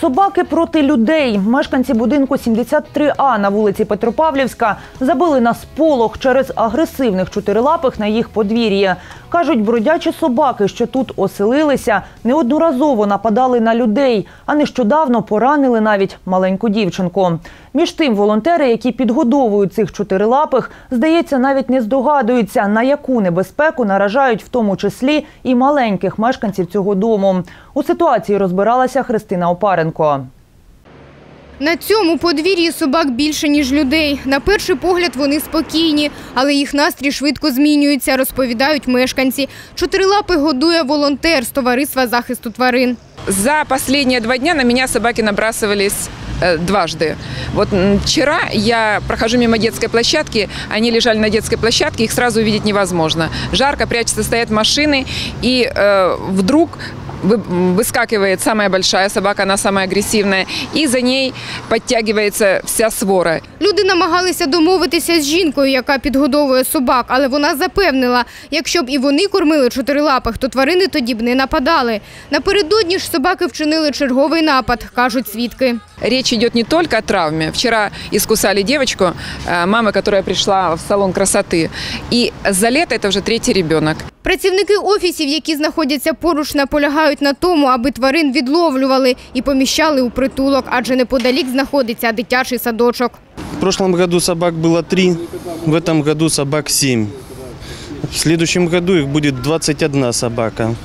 Собаки проти людей. Мешканці будинку 73А на вулиці Петропавлівська забили на сполох через агресивних чотирилапих на їх подвір'ї. Кажуть, бродячі собаки, що тут оселилися, неодноразово нападали на людей, а нещодавно поранили навіть маленьку дівчинку. Між тим, волонтери, які підгодовують цих чотирилапих, здається, навіть не здогадуються, на яку небезпеку наражають в тому числі і маленьких мешканців цього дому. У ситуації розбиралася Христина Опаренко. На цьому подвір'ї собак більше, ніж людей. На перший погляд вони спокійні, але їх настрій швидко змінюється, розповідають мешканці. Чотирилапи годує волонтер з товариства захисту тварин. За последние два дня на меня собаки набрасывались э, дважды. Вот м, вчера я прохожу мимо детской площадки, они лежали на детской площадке, их сразу увидеть невозможно. Жарко, прячутся, стоят машины, и э, вдруг вы- выскакивает самая большая собака, она самая агрессивная, и за ней подтягивается вся свора. Люди намагалися домовитися з жінкою, яка підгодовує собак, але вона запевнила, якщо б і вони кормили чотирилапих, то тварини тоді б не нападали. Напередодні ж собаки вчинили черговий напад, кажуть свідки. Речь идет не только о травме. Вчера искусали девочку, э, мама, которая пришла в салон красоты. И за лето это уже третий ребенок. Працівники офісів, які знаходяться поруч, наполягають на тому, аби тварин відловлювали і поміщали у притулок, адже неподалік знаходиться дитячий садочок. В прошлом году собак было три, в этом году собак семь. В следующем году их будет 21 собака.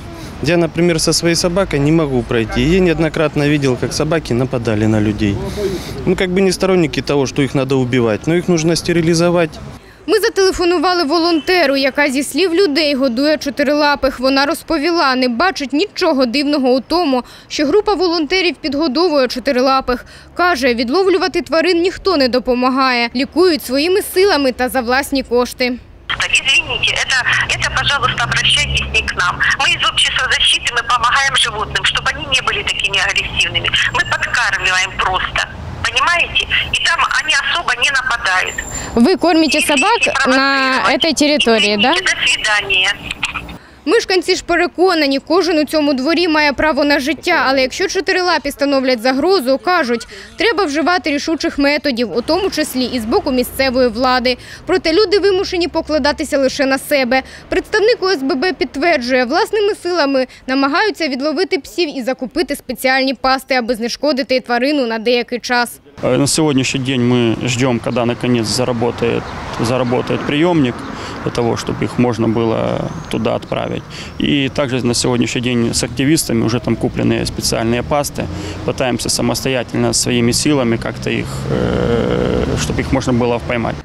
Я, например, со своей собакой не могу пройти. Я неоднократно видел, как собаки нападали на людей. Мы как бы не сторонники того, что их надо убивать, но их нужно стерилизовать. Ми зателефонували волонтеру, яка зі слів людей годує чотирилапих. Вона розповіла, не бачить нічого дивного у тому, що група волонтерів підгодовує чотирилапих. Каже, відловлювати тварин ніхто не допомагає, лікують своїми силами та за власні кошти. Извините, это, это, пожалуйста, обращайтесь не к нам. Мы из общества защиты, мы помогаем животным, чтобы они не были такими агрессивными. Мы подкармливаем просто. Понимаете? И там они особо не нападают. Ви кормите Извините, провоцировать. Извините, До свидания. Мешканці ж переконані, кожен у цьому дворі має право на життя, але якщо чотирилапі становлять загрозу, кажуть, треба вживати рішучих методів, у тому числі і з боку місцевої влади. Проте люди вимушені покладатися лише на себе. Представник ОСББ підтверджує, власними силами намагаються відловити псів і закупити спеціальні пасти, аби знешкодити тварину на деякий час. Э, На сегодняшний день мы ждем, когда наконец заработает, заработает приемник для того, чтобы их можно было туда отправить. И также на сегодняшний день с активистами уже там куплены специальные пасты. Пытаемся самостоятельно своими силами как-то их, э, чтобы их можно было поймать.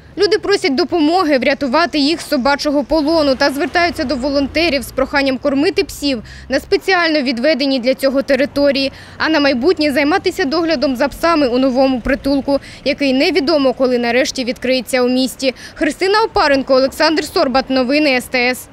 Просять допомоги врятувати їх з собачого полону та звертаються до волонтерів з проханням кормити псів на спеціально відведені для цього території, а на майбутнє займатися доглядом за псами у новому притулку, який невідомо коли нарешті відкриється у місті. Христина Опаренко, Олександр Сорбат. Новини СТС.